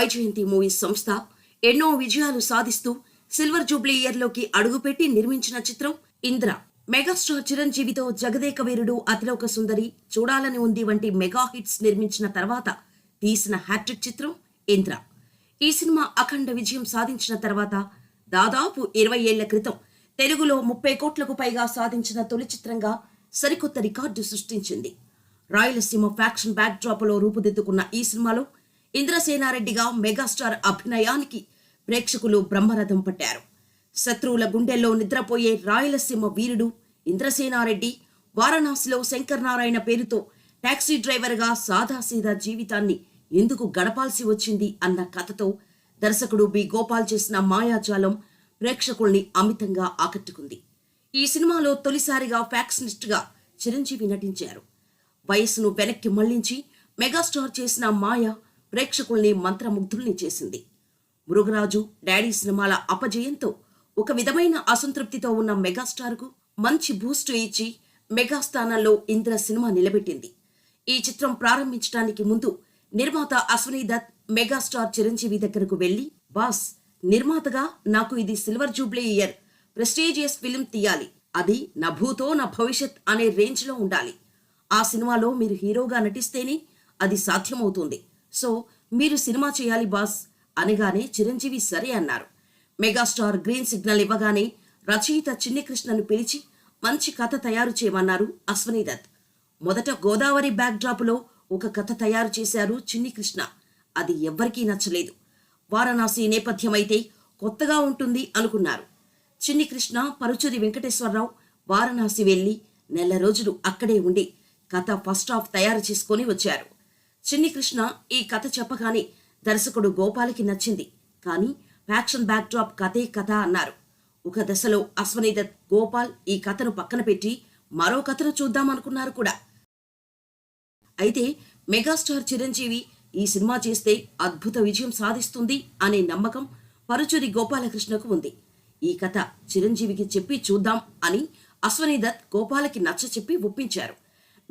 Vyjayanthi movies సంస్థ ఎన్నో విజయాలు సాధిస్తూ సిల్వర్ జూబ్లీ ఇయర్లోకి అడుగుపెట్టి నిర్మించిన చిత్రం ఇంద్ర. మెగాస్టార్ చిరంజీవితో జగదేక వీరుడు అతిలోక సుందరి చూడాలని ఉంది వంటి మెగా హిట్స్ నిర్మించిన తర్వాత తీసిన హ్యాట్రిక్ చిత్రం ఇంద్ర. ఈ సినిమా అఖండ విజయం సాధించిన తర్వాత దాదాపు ఇరవై ఏళ్ళ క్రితం తెలుగులో ముప్పై కోట్లకు పైగా సాధించిన తొలి చిత్రంగా సరికొత్త రికార్డు సృష్టించింది. రాయలసీమ ఫ్యాక్షన్ బ్యాక్ డ్రాప్లో రూపుదిద్దుకున్న ఈ సినిమాలో ఇంద్రసేనారెడ్డిగా మెగాస్టార్ అభినయానికి ప్రేక్షకులు బ్రహ్మరథం పట్టారు. శత్రువుల గుండెల్లో నిద్రపోయే రాయలసీమ వీరుడు ఇంద్రసేనారెడ్డి వారణాసిలో శంకర్ నారాయణ పేరుతో టాక్సీ డ్రైవర్గా సాదాసీదా జీవితాన్ని ఎందుకు గడపాల్సి వచ్చింది అన్న కథతో దర్శకుడు బి. గోపాల్ చేసిన మాయాజాలం ప్రేక్షకుల్ని అమితంగా ఆకట్టుకుంది. ఈ సినిమాలో తొలిసారిగా ఫ్యాక్షనిస్ట్గా చిరంజీవి నటించారు. వయస్సును వెనక్కి మళ్ళించి మెగాస్టార్ చేసిన మాయ ప్రేక్షకుల్ని మంత్రముగ్ధుల్ని చేసింది. మృగరాజు డాడీ సినిమాల అపజయంతో ఒక విధమైన అసంతృప్తితో ఉన్న మెగాస్టార్కు మంచి బూస్ట్ ఇచ్చి మెగాస్థానంలో ఇంద్ర సినిమా నిలబెట్టింది. ఈ చిత్రం ప్రారంభించడానికి ముందు నిర్మాత అశ్వనీ దత్ మెగాస్టార్ చిరంజీవి దగ్గరకు వెళ్ళి బాస్ నిర్మాతగా నాకు ఇది silver jubilee year prestigious film తీయాలి. అది నా భూతో నా భవిష్యత్ అనే రేంజ్లో ఉండాలి. ఆ సినిమాలో మీరు హీరోగా నటిస్తేనే అది సాధ్యమవుతుంది. సో మీరు సినిమా చేయాలి బాస్ అనగానే చిరంజీవి సరే అన్నారు. మెగాస్టార్ గ్రీన్ సిగ్నల్ ఇవ్వగానే రచయిత చిన్ని కృష్ణను పిలిచి మంచి కథ తయారు చేయమన్నారు అశ్వనీ దత్. మొదట గోదావరి బ్యాక్ డ్రాప్లో ఒక కథ తయారు చేశారు చిన్ని కృష్ణ అది ఎవ్వరికీ నచ్చలేదు. వారణాసి నేపథ్యమైతే కొత్తగా ఉంటుంది అనుకున్నారు. చిన్ని కృష్ణ పరుచురి వెంకటేశ్వరరావు వారణాసి వెళ్ళి నెల రోజులు అక్కడే ఉండి కథ ఫస్ట్ హాఫ్ తయారు చేసుకొని వచ్చారు. చిన్ని కృష్ణ ఈ కథ చెప్పగానే దర్శకుడు గోపాలకి నచ్చింది. కానీ ఫ్యాక్షన్ బ్యాక్ డ్రాప్ కథే కథ అన్నారు. ఒక దశలో అశ్వనీదత్ గోపాల్ ఈ కథను పక్కన పెట్టి మరో కథను చూద్దామనుకున్నారు కూడా. అయితే మెగాస్టార్ చిరంజీవి ఈ సినిమా చేస్తే అద్భుత విజయం సాధిస్తుంది అనే నమ్మకం పరుచూరి గోపాలకృష్ణకు ఉంది. ఈ కథ చిరంజీవికి చెప్పి చూద్దాం అని అశ్వనీదత్ గోపాలకి నచ్చ చెప్పి ఒప్పించారు.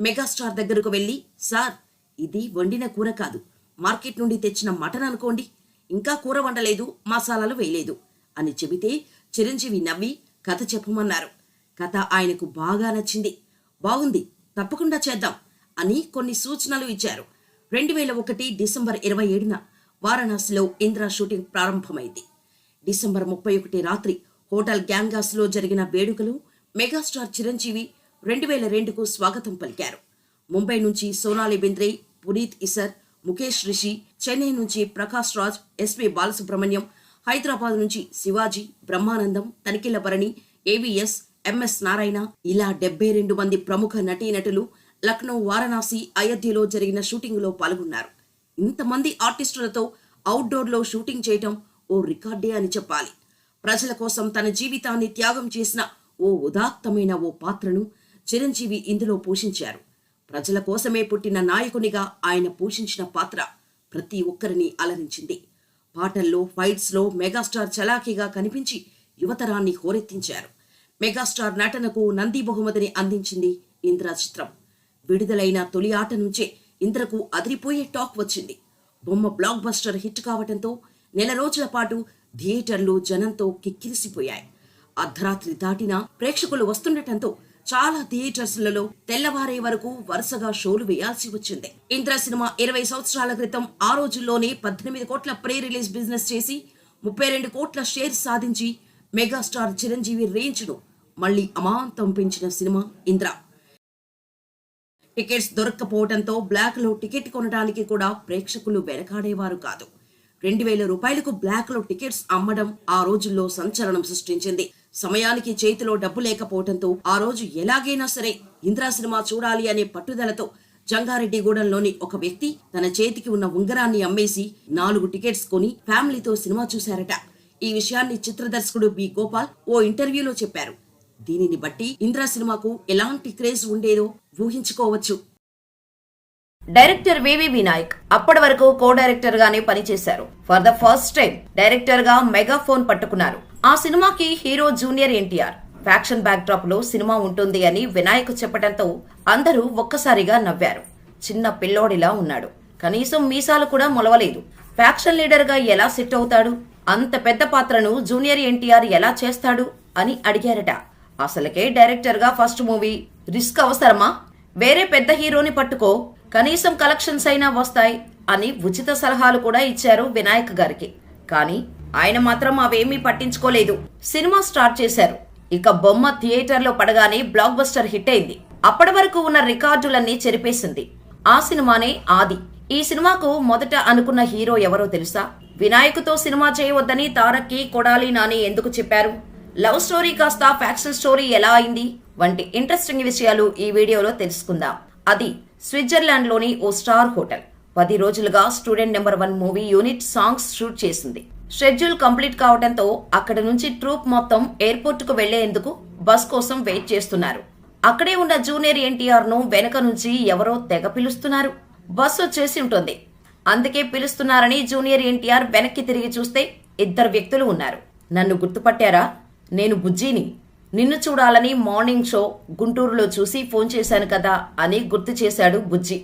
మెగాస్టార్ దగ్గరకు వెళ్ళి సార్ ఇది వండిన కూర కాదు. మార్కెట్ నుండి తెచ్చిన మటన్ అనుకోండి. ఇంకా కూర వండలేదు మసాలాలు వేయలేదు అని చెబితే చిరంజీవి నవ్వి కథ చెప్పమన్నారు. కథ ఆయనకు బాగా నచ్చింది. బాగుంది తప్పకుండా చేద్దాం అని కొన్ని సూచనలు ఇచ్చారు. రెండు వేల ఒకటి డిసెంబర్ ఇరవై ఏడున వారణాసిలో ఇంద్ర షూటింగ్ ప్రారంభమైంది. డిసెంబర్ ముప్పై ఒకటి రాత్రి హోటల్ గ్యాంగాస్లో జరిగిన వేడుకలు మెగాస్టార్ చిరంజీవి రెండు వేల రెండుకు స్వాగతం పలికారు. ముంబై నుంచి సోనాలి బింద్రే పునీత్ ఇసర్ ముఖేష్ రిషి చెన్నై నుంచి ప్రకాష్ రాజ్ ఎస్పి బాలసుబ్రహ్మణ్యం హైదరాబాద్ నుంచి శివాజీ బ్రహ్మానందం తనిఖీలభరణి ఏవిఎస్ ఎంఎస్ నారాయణ ఇలా డెబ్బై రెండు మంది ప్రముఖ నటీనటులు లక్నో వారణాసి అయోధ్యలో జరిగిన షూటింగ్లో పాల్గొన్నారు. ఇంతమంది ఆర్టిస్టులతో అవుట్డోర్లో షూటింగ్ చేయటం ఓ రికార్డే అని చెప్పాలి. ప్రజల కోసం తన జీవితాన్ని త్యాగం చేసిన ఓ ఉదాత్తమైన ఓ పాత్రను చిరంజీవి ఇందులో పోషించారు. ప్రజల కోసమే పుట్టిన నాయకునిగా ఆయన పోషించిన పాత్ర ప్రతి ఒక్కరిని అలరించింది. పాటల్లో ఫైట్స్లో మెగాస్టార్ చలాకీగా కనిపించి యువతరాన్ని హోరెత్తించారు. మెగాస్టార్ నటనకు నంది బహుమతిని అందించింది ఇంద్ర చిత్రం. విడుదలైన తొలి ఆట నుంచే ఇంద్రకు అదిరిపోయే టాక్ వచ్చింది. బొమ్మ బ్లాక్ బస్టర్ హిట్ కావటంతో నెల రోజుల పాటు థియేటర్లు జనంతో కిక్కిరిసిపోయాయి. అర్ధరాత్రి దాటినా ప్రేక్షకులు వస్తుండటంతో చాలా థియేటర్స్లలో తెల్లవారే వరకు వరుసగా షోలు వేయాల్సి వచ్చింది. ఇంద్ర సినిమా ఇరవై సంవత్సరాల క్రితం ఆ రోజుల్లోనే పద్దెనిమిది కోట్ల ప్రీ రిలీజ్ బిజినెస్ చేసి ముప్పై రెండు కోట్ల షేర్ సాధించి మెగాస్టార్ చిరంజీవి రేంజ్ను మళ్ళీ అమాంతం పెంచిన సినిమా ఇంద్ర. టికెట్స్ దొరక్కపోవడంతో బ్లాక్లో టికెట్ కొనడానికి కూడా ప్రేక్షకులు వెనకాడేవారు కాదు. రెండు వేల రూపాయలకు బ్లాక్లో టికెట్స్ అమ్మడం ఆ రోజుల్లో సంచలనం సృష్టించింది. సమయానికి చేతిలో డబ్బు లేకపోవడంతో ఆ రోజు ఎలాగైనా సరే ఇంద్రా సినిమా చూడాలి అనే పట్టుదలతో జంగారెడ్డిగూడెంలోని ఒక వ్యక్తి తన చేతికి ఉన్న ఉంగరాన్ని అమ్మేసి నాలుగు టికెట్స్ కొని ఫ్యామిలీతో సినిమా చూశారట. ఈ విషయాన్ని చిత్ర దర్శకుడు బి. గోపాల్ ఓ ఇంటర్వ్యూలో చెప్పారు. దీనిని బట్టి ఇంద్రా సినిమాకు ఎలాంటి క్రేజ్ ఉండేదో ఊహించుకోవచ్చు. డైరెక్టర్ వివి వినాయక్ అప్పటి వరకు కో డైరెక్టర్ గానే పనిచేశారు. ఫర్ ద ఫస్ట్ టైం డైరెక్టర్గా మెగాఫోన్ పట్టుకున్నారు. ఆ సినిమాకి hero junior NTR. Faction back డ్రాప్లో cinema ఉంటుంది అని వినాయక్ చెప్పడంతో అందరూ ఒక్కసారిగా నవ్వారు. చిన్న పిల్లోడిలా ఉన్నాడు. కనీసం మీసాలు కూడా మొలవలేదు. ఫ్యాక్షన్ లీడర్గా ఎలా సెట్ అవుతాడు? అంత పెద్ద పాత్రను జూనియర్ ఎన్టీఆర్ ఎలా చేస్తాడు? అని అడిగారట. అసలుకే డైరెక్టర్గా ఫస్ట్ మూవీ రిస్క్ అవసరమా? వేరే పెద్ద హీరోని పట్టుకో కనీసం కలెక్షన్స్ అయినా వస్తాయి అని ఉచిత సలహాలు కూడా ఇచ్చారు వినాయక్ గారికి. కానీ ఆయన మాత్రం అవేమీ పట్టించుకోలేదు. సినిమా స్టార్ట్ చేశారు. ఇక బొమ్మ థియేటర్లో పడగానే బ్లాక్ బస్టర్ హిట్ అయింది. అప్పటి వరకు ఉన్న రికార్డులన్నీ చెరిపేసింది. ఆ సినిమానే ఆది. ఈ సినిమాకు మొదట అనుకున్న హీరో ఎవరో తెలుసా? వినాయకుతో సినిమా చేయవద్దని తారక్కి కొడాలి నాని ఎందుకు చెప్పారు? లవ్ స్టోరీ కాస్త ఫ్యాక్షన్ స్టోరీ ఎలా అయింది? వంటి ఇంట్రెస్టింగ్ విషయాలు ఈ వీడియోలో తెలుసుకుందాం. అది స్విట్జర్లాండ్లోని ఓ స్టార్ హోటల్. పది రోజులుగా student number one movie unit songs shoot చేసింది. షెడ్యూల్ కంప్లీట్ కావడంతో అక్కడ నుంచి ట్రూప్ మొత్తం ఎయిర్పోర్ట్కు వెళ్ళేందుకు బస్ కోసం వెయిట్ చేస్తున్నారు. అక్కడే ఉన్న జూనియర్ ఎన్టీఆర్ను వెనక నుంచి ఎవరో తెగ పిలుస్తున్నారు. బస్ వచ్చేసి ఉంటుంది. అందుకే పిలుస్తున్నారని జూనియర్ ఎన్టీఆర్ వెనక్కి తిరిగి చూస్తే ఇద్దరు వ్యక్తులు ఉన్నారు. నన్ను గుర్తుపట్టారా? నేను బుజ్జిని. నిన్ను చూడాలని మార్నింగ్ షో గుంటూరులో చూసి ఫోన్ చేశాను కదా అని గుర్తు చేశాడు బుజ్జి.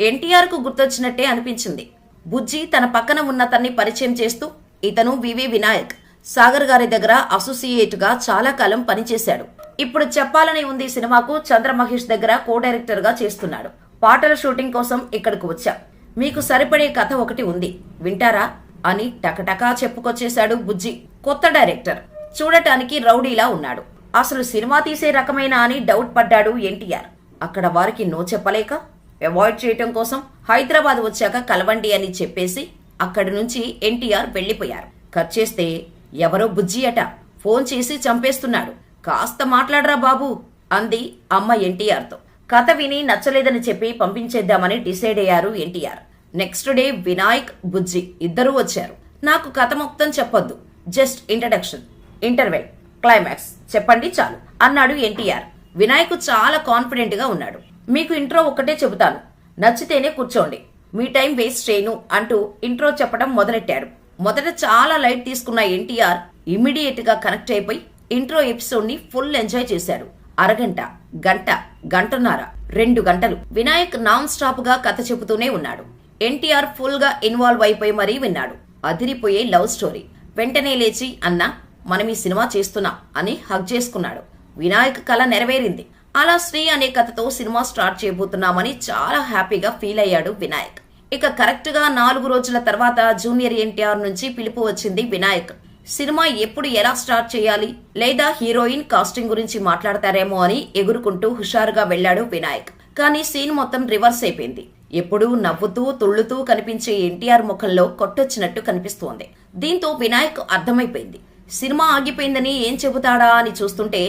ఎన్టీఆర్కు గుర్తొచ్చినట్టే అనిపించింది. బుజ్జి తన పక్కన ఉన్న తన్ని పరిచయం చేస్తూ ఇతను వివి వినాయక్. సాగర్ గారి దగ్గర అసోసియేట్గా చాలా కాలం పనిచేశాడు. ఇప్పుడు చెప్పాలని ఉంది సినిమాకు చంద్ర మహేష్ దగ్గర కో డైరెక్టర్గా చేస్తున్నాడు. పాటల షూటింగ్ కోసం ఇక్కడికి వచ్చా. మీకు సరిపడే కథ ఒకటి ఉంది. వింటారా? అని టకటకా చెప్పుకొచ్చేశాడు బుజ్జి. కొత్త డైరెక్టర్. చూడటానికి రౌడీలా ఉన్నాడు. అసలు సినిమా తీసే రకమైన అని డౌట్ పడ్డాడు ఎన్టీఆర్. అక్కడ వారికి నో చెప్పలేక అవాయిడ్ చేయటం కోసం హైదరాబాద్ వచ్చాక కలవండి అని చెప్పేసి అక్కడి నుంచి ఎన్టీఆర్ వెళ్ళిపోయారు కట్ చేస్తే ఎవరో బుజ్జి అట ఫోన్ చేసి చంపేస్తున్నాడు. కాస్త మాట్లాడరా బాబు అంది అమ్మ ఎన్టీఆర్తో. కథ విని నచ్చలేదని చెప్పి పంపించేద్దామని డిసైడ్ అయ్యారు NTR. Next day Vinayak Bujji ఇద్దరూ వచ్చారు. నాకు కథ మొత్తం చెప్పొద్దు. Just introduction. ఇంటర్వెల్. క్లైమాక్స్. చెప్పండి చాలు అన్నాడు ఎన్టీఆర్. వినాయక్ చాలా కాన్ఫిడెంట్గా ఉన్నాడు. మీకు ఇంట్రో ఒక్కటే చెబుతాను. నచ్చితేనే కూర్చోండి. మీ టైం వేస్ట్ చేయను అంటూ ఇంట్రో చెప్పడం మొదలెట్టాడు మొదట చాలా లైట్ తీసుకున్న ఎన్టీఆర్ ఇమ్మీడియట్గా కనెక్ట్ అయిపోయి ఇంట్రో ఎపిసోడ్ని ఫుల్ ఎంజాయ్ చేశాడు అరగంట గంట గంటన్నర రెండు గంటలు వినాయక్ నాన్ స్టాప్గా కథ చెబుతూనే ఉన్నాడు. ఎన్టీఆర్ ఫుల్గా ఇన్వాల్వ్ అయిపోయి మరీ విన్నాడు. అదిరిపోయే లవ్ స్టోరీ. వెంటనే లేచి అన్నా మనం ఈ సినిమా చేస్తున్నాం అని హగ్ చేసుకున్నాడు. వినాయక్ కళ నెరవేరింది. అలా శ్రీ అనే కథతో సినిమా స్టార్ట్ చేయబోతున్నామని చాలా హ్యాపీగా ఫీల్ అయ్యాడు వినాయక్. ఇక కరెక్ట్గా నాలుగు రోజుల తర్వాత జూనియర్ ఎన్టీఆర్ నుంచి పిలుపు వచ్చింది వినాయక్. సినిమా ఎప్పుడు ఎలా స్టార్ట్ చేయాలి? లేదా హీరోయిన్ కాస్టింగ్ గురించి మాట్లాడతారేమో అని ఎగురుకుంటూ హుషారుగా వెళ్ళాడు వినాయక్. కానీ సీన్ మొత్తం రివర్స్ అయిపోయింది. ఎప్పుడూ నవ్వుతూ తుళ్ళుతూ కనిపించే ఎన్టీఆర్ ముఖంలో కొట్టొచ్చినట్టు కనిపిస్తోంది. దీంతో వినాయక్ అర్థమైపోయింది. సినిమా ఆగిపోయిందని ఏం చెబుతాడా అని చూస్తుంటే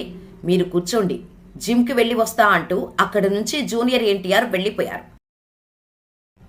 మీరు కూర్చోండి. జిమ్కి వెళ్ళి వస్తా అంటూ అక్కడి నుంచి జూనియర్ ఎన్టీఆర్ వెళ్ళిపోయారు.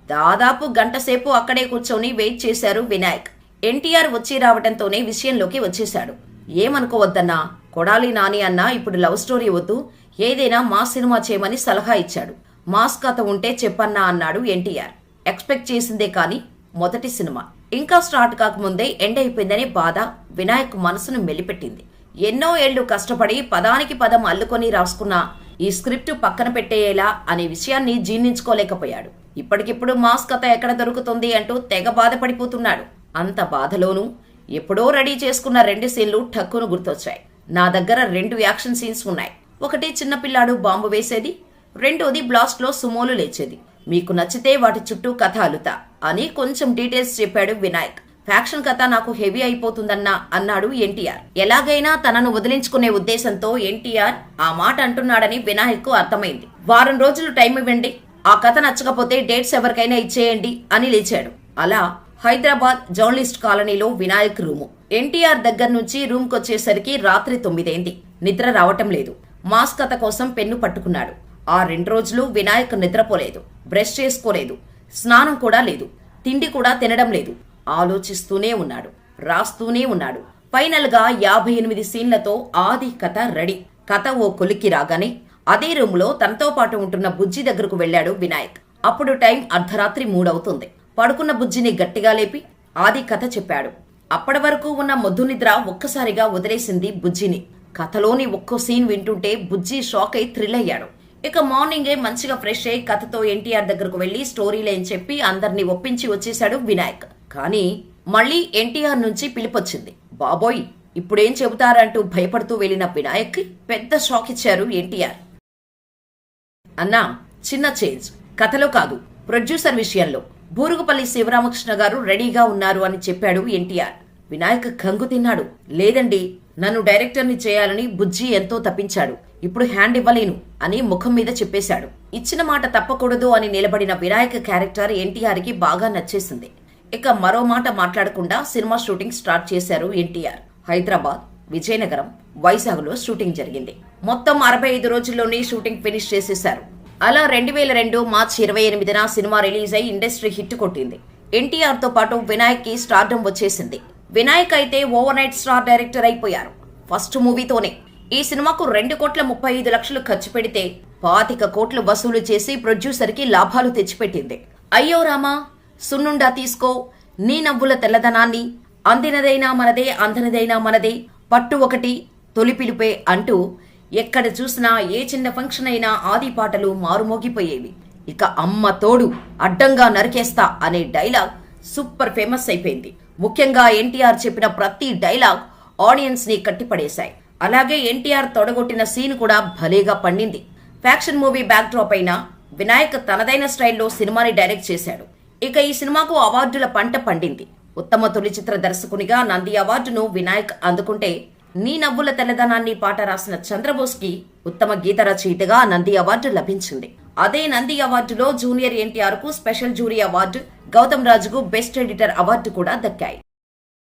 దాదాపు గంటసేపు అక్కడే కూర్చొని వెయిట్ చేశారు వినాయక్. ఎన్టీఆర్ వచ్చి రావడంతోనే విషయంలోకి వచ్చేశాడు. ఏమనుకోవద్దన్నా కొడాలి నాని అన్నా ఇప్పుడు లవ్ స్టోరీ వద్దు ఏదైనా మా సినిమా చేయమని సలహా ఇచ్చాడు. మాస్ కథ ఉంటే చెప్పన్నా అన్నాడు ఎన్టీఆర్. ఎక్స్పెక్ట్ చేసిందే కాని మొదటి సినిమా. ఇంకా స్టార్ట్ కాకముందే ఎండ్ అయిపోయిందనే బాధ వినాయక్ మనసును మెలిపెట్టింది. ఎన్నో ఏళ్ళు కష్టపడి పదానికి పదం అల్లుకొని రాసుకున్న ఈ స్క్రిప్ట్ పక్కన పెట్టేయేలా అనే విషయాన్ని జీర్ణించుకోలేకపోయాడు. ఇప్పటికిప్పుడు మాస్ కథ ఎక్కడ దొరుకుతుంది అంటూ తెగ బాధపడిపోతున్నాడు. అంత బాధలోనూ ఎప్పుడో రెడీ చేసుకున్న రెండు సీన్లు ఠక్కును గుర్తొచ్చాయి. నా దగ్గర రెండు యాక్షన్ సీన్స్ ఉన్నాయి. ఒకటి చిన్నపిల్లాడు బాంబు వేసేది రెండోది బ్లాస్ట్లో సుమోలు లేచేది. మీకు నచ్చితే వాటి చుట్టూ కథ అలుతా అని కొంచెం డీటెయిల్స్ చెప్పాడు వినాయక్. ఫ్యాక్షన్ కథ నాకు హెవీ అయిపోతుందన్నా అన్నాడు ఎన్టీఆర్. ఎలాగైనా తనను వదిలించుకునే ఉద్దేశంతో ఎన్టీఆర్ ఆ మాట అంటున్నాడని వినాయక్ అర్థమైంది. వారం రోజులు టైం ఇవ్వండి ఆ కథ నచ్చకపోతే డేట్స్ ఎవరికైనా ఇచ్చేయండి అని లేచాడు. అలా హైదరాబాద్ జర్నలిస్ట్ కాలనీలో వినాయక్ రూము. ఎన్టీఆర్ దగ్గర నుంచి రూమ్కొచ్చేసరికి రాత్రి తొమ్మిదైంది. నిద్ర రావటం లేదు. మాస్ కథ కోసం పెన్ను పట్టుకున్నాడు. ఆ రెండు రోజులు వినాయక్ నిద్రపోలేదు. బ్రష్ చేసుకోలేదు. స్నానం కూడా లేదు. తిండి కూడా తినడం లేదు. ఆలోచిస్తూనే ఉన్నాడు రాస్తూనే ఉన్నాడు. ఫైనల్గా యాభై ఎనిమిది సీన్లతో ఆది కథ రెడీ. కథ ఓ కొలికి రాగానే అదే రూమ్లో తనతో పాటు ఉంటున్న బుజ్జి దగ్గరకు వెళ్ళాడు వినాయక్. అప్పుడు టైం అర్ధరాత్రి మూడవుతుంది. పడుకున్న బుజ్జిని గట్టిగా లేపి ఆది కథ చెప్పాడు. అప్పటి వరకు ఉన్న మొద్దు నిద్ర ఒక్కసారిగా వదిలేసింది బుజ్జిని. కథలోని ఒక్కో సీన్ వింటుంటే బుజ్జి షాక్ అయి థ్రిల్ అయ్యాడు. ఇక మార్నింగే మంచిగా ఫ్రెష్ అయ్యి కథతో ఎన్టీఆర్ దగ్గరకు వెళ్ళి స్టోరీలేని చెప్పి అందరినీ ఒప్పించి వచ్చేశాడు వినాయక్. కానీ మళ్ళీ ఎన్టీఆర్ నుంచి పిలిపొచ్చింది. బాబోయ్ ఇప్పుడేం చెబుతారంటూ భయపడుతూ వెళ్ళిన వినాయక్ పెద్ద షాక్ ఇచ్చారు ఎన్టీఆర్. అన్నా చిన్న చేంజ్. కథలో కాదు ప్రొడ్యూసర్ విషయంలో. బూరుగుపల్లి శివరామకృష్ణ గారు రెడీగా ఉన్నారు అని చెప్పాడు ఎన్టీఆర్. వినాయక్ కంగు తిన్నాడు. లేదండి నన్ను డైరెక్టర్ని చేయాలని బుజ్జి ఎంతో తప్పించాడు. ఇప్పుడు హ్యాండ్ ఇవ్వలేను అని ముఖం మీద చెప్పేశాడు. ఇచ్చిన మాట తప్పకూడదు అని నిలబడిన వినాయక్ క్యారెక్టర్ ఎన్టీఆర్కి బాగా నచ్చేసింది. ఇక మరో మాట మాట్లాడకుండా సినిమా షూటింగ్ స్టార్ట్ చేశారు ఎన్టీఆర్. హైదరాబాద్ విజయనగరం వైజాగ్లో షూటింగ్ జరిగింది. మొత్తం అరవై ఐదు రోజుల్లోనే షూటింగ్ ఫినిష్ చేసేశారు. అలా రెండు వేల రెండు మార్చి ఇరవై ఎనిమిదిన సినిమా రిలీజ్ అయి ఇండస్ట్రీ హిట్ కొట్టింది. ఎన్టీఆర్తో పాటు వినాయక్కి స్టార్డమ్ వచ్చేసింది. వినాయక్ అయితే ఓవర్ నైట్ స్టార్ డైరెక్టర్ అయిపోయారు. ఫస్ట్ మూవీతోనే. ఈ సినిమాకు రెండు కోట్ల ముప్పై ఐదు లక్షలు ఖర్చు పెడితే పాతిక కోట్లు వసూలు చేసి ప్రొడ్యూసర్కి లాభాలు తెచ్చిపెట్టింది. అయ్యో రామా! సున్నుండా తీసుకో నీ నవ్వుల తెల్లదనాన్ని. అందినదైనా మనదే అందనదైనా మనదే. పట్టు ఒకటి తొలిపిలిపే అంటూ ఎక్కడ చూసినా ఏ చిన్న ఫంక్షన్ అయినా ఆది పాటలు మారుమోగిపోయేవి. ఇక అమ్మ తోడు అడ్డంగా నరికేస్తా అనే డైలాగ్ సూపర్ ఫేమస్ అయిపోయింది. ముఖ్యంగా ఎన్టీఆర్ చెప్పిన ప్రతి డైలాగ్ ఆడియన్స్ని కట్టిపడేశాయి. అలాగే ఎన్టీఆర్ తొడగొట్టిన సీన్ కూడా భలేగా పండింది. ఫ్యాక్షన్ మూవీ బ్యాక్ డ్రాప్ అయిన వినాయక్ తనదైన స్టైల్లో సినిమాని డైరెక్ట్ చేశాడు. ఇక ఈ సినిమాకు అవార్డుల పంట పండింది. ఉత్తమ తొలి చిత్ర దర్శకునిగా నంది అవార్డును వినాయక్ అందుకుంటే నీ నవ్వుల తెల్లదనాన్ని పాట రాసిన చంద్రబోస్కి ఉత్తమ గీత రచయితగా నంది అవార్డు లభించింది. అదే నంది అవార్డులో జూనియర్ ఎన్టీఆర్కు స్పెషల్ జూరీ అవార్డు గౌతమ్ రాజుకు బెస్ట్ ఎడిటర్ అవార్డు కూడా దక్కాయి.